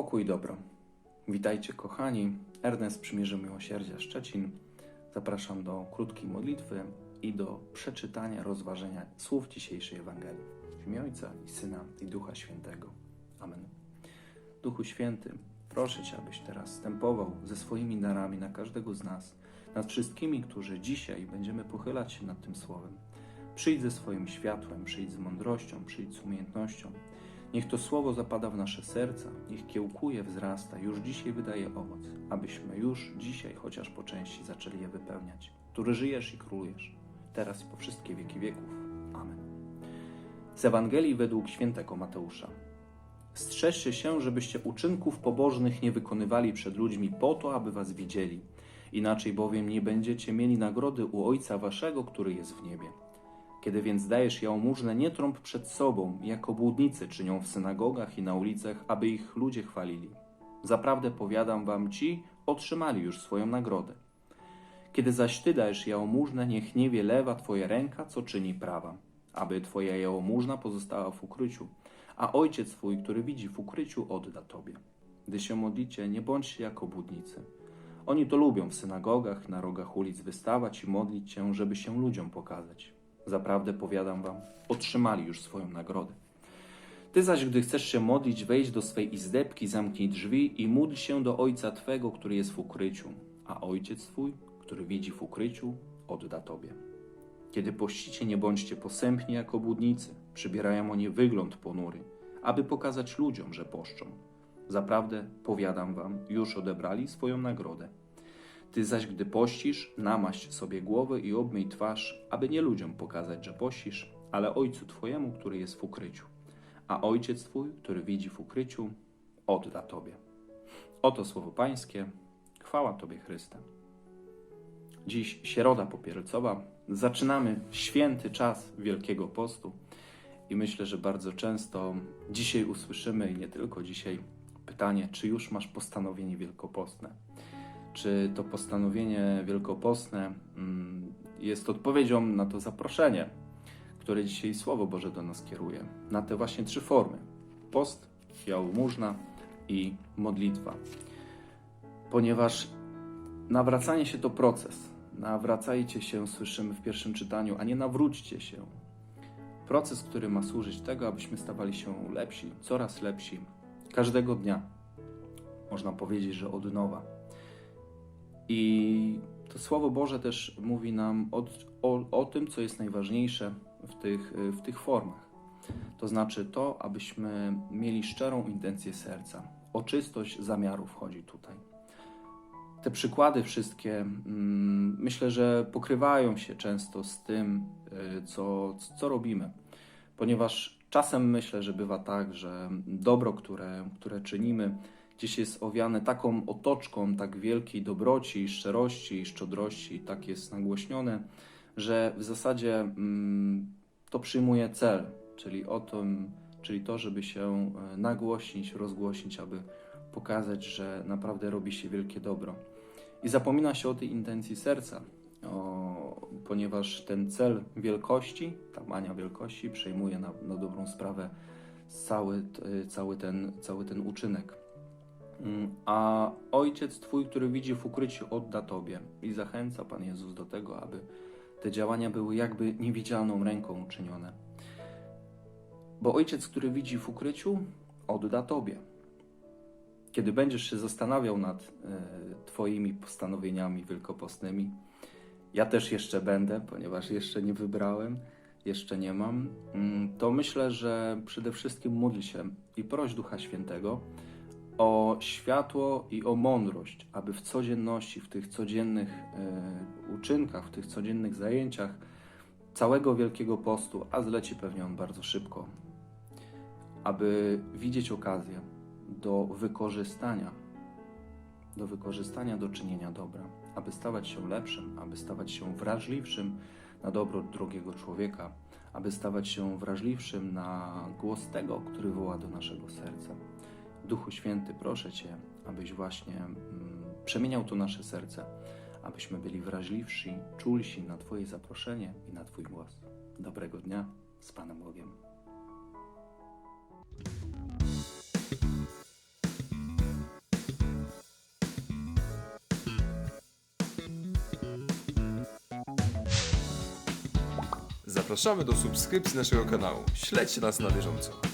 Pokój dobro. Witajcie kochani. Ernest Przymierze Miłosierdzia Szczecin. Zapraszam do krótkiej modlitwy i do przeczytania, rozważenia słów dzisiejszej Ewangelii. W imię Ojca i Syna i Ducha Świętego. Amen. Duchu Święty, proszę Cię, abyś teraz stępował ze swoimi darami na każdego z nas, nad wszystkimi, którzy dzisiaj będziemy pochylać się nad tym Słowem. Przyjdź ze swoim światłem, przyjdź z mądrością, przyjdź z umiejętnością. Niech to słowo zapada w nasze serca, niech kiełkuje, wzrasta, już dzisiaj wydaje owoc, abyśmy już dzisiaj, chociaż po części, zaczęli je wypełniać. Który żyjesz i królujesz, teraz i po wszystkie wieki wieków. Amen. Z Ewangelii według świętego Mateusza. Strzeżcie się, żebyście uczynków pobożnych nie wykonywali przed ludźmi po to, aby was widzieli. Inaczej bowiem nie będziecie mieli nagrody u Ojca Waszego, który jest w niebie. Kiedy więc dajesz jałmużnę, nie trąb przed sobą, jak obłudnicy czynią w synagogach i na ulicach, aby ich ludzie chwalili. Zaprawdę powiadam wam, ci otrzymali już swoją nagrodę. Kiedy zaś ty dajesz jałmużnę, niech nie wie lewa twoja ręka, co czyni prawa, aby twoja jałmużna pozostała w ukryciu, a ojciec twój, który widzi w ukryciu, odda tobie. Gdy się modlicie, nie bądźcie jak obłudnicy. Oni to lubią w synagogach, na rogach ulic wystawać i modlić się, żeby się ludziom pokazać. Zaprawdę powiadam wam, otrzymali już swoją nagrodę. Ty zaś, gdy chcesz się modlić, wejdź do swej izdebki, zamknij drzwi i módl się do Ojca Twego, który jest w ukryciu, a Ojciec Twój, który widzi w ukryciu, odda Tobie. Kiedy pościcie, nie bądźcie posępni jak obłudnicy, przybierają oni wygląd ponury, aby pokazać ludziom, że poszczą. Zaprawdę, powiadam wam, już odebrali swoją nagrodę. Ty zaś, gdy pościsz, namaść sobie głowę i obmyj twarz, aby nie ludziom pokazać, że pościsz, ale Ojcu Twojemu, który jest w ukryciu. A Ojciec Twój, który widzi w ukryciu, odda Tobie. Oto słowo Pańskie. Chwała Tobie, Chryste. Dziś Środa Popielcowa. Zaczynamy święty czas Wielkiego Postu i myślę, że bardzo często dzisiaj usłyszymy, i nie tylko dzisiaj, pytanie, czy już masz postanowienie wielkopostne? Czy to postanowienie wielkopostne mm, jest odpowiedzią na to zaproszenie, które dzisiaj Słowo Boże do nas kieruje? Na te właśnie trzy formy: post, jałmużna i modlitwa. Ponieważ nawracanie się to proces. Nawracajcie się, słyszymy w pierwszym czytaniu, a nie nawróćcie się. Proces, który ma służyć tego, abyśmy stawali się lepsi, coraz lepsi, każdego dnia. Można powiedzieć, że od nowa. I to Słowo Boże też mówi nam o, o, o tym, co jest najważniejsze w tych, w tych formach. To znaczy to, abyśmy mieli szczerą intencję serca. O czystość zamiaru wchodzi tutaj. Te przykłady wszystkie mm, myślę, że pokrywają się często z tym, y, co, co robimy, ponieważ czasem myślę, że bywa tak, że dobro, które, które czynimy, gdzieś jest owiane taką otoczką tak wielkiej dobroci, szczerości i szczodrości, tak jest nagłośnione, że w zasadzie mm, to przyjmuje cel, czyli o tym, czyli to, żeby się e, nagłośnić, rozgłośnić, aby pokazać, że naprawdę robi się wielkie dobro. I zapomina się o tej intencji serca, o, ponieważ ten cel wielkości, ta mania wielkości, przejmuje na, na dobrą sprawę cały, t- cały, ten, cały ten uczynek. Mm, A ojciec Twój, który widzi w ukryciu, odda Tobie. I zachęca Pan Jezus do tego, aby te działania były jakby niewidzialną ręką uczynione. Bo ojciec, który widzi w ukryciu, odda Tobie. Kiedy będziesz się zastanawiał nad e, Twoimi postanowieniami wielkopostnymi, ja też jeszcze będę, ponieważ jeszcze nie wybrałem, jeszcze nie mam, mm, to myślę, że przede wszystkim módl się i proś Ducha Świętego o światło i o mądrość, aby w codzienności, w tych codziennych e, uczynkach, w tych codziennych zajęciach całego Wielkiego Postu, a zleci pewnie on bardzo szybko, aby widzieć okazję do wykorzystania, do wykorzystania, do czynienia dobra, aby stawać się lepszym, aby stawać się wrażliwszym na dobro drugiego człowieka, aby stawać się wrażliwszym na głos tego, który woła do naszego serca. Duchu Święty, proszę Cię, abyś właśnie mm, przemieniał to nasze serce, abyśmy byli wrażliwsi, czulsi na Twoje zaproszenie i na Twój głos. Dobrego dnia z Panem Bogiem. Zapraszamy do subskrypcji naszego kanału. Śledźcie nas na bieżąco.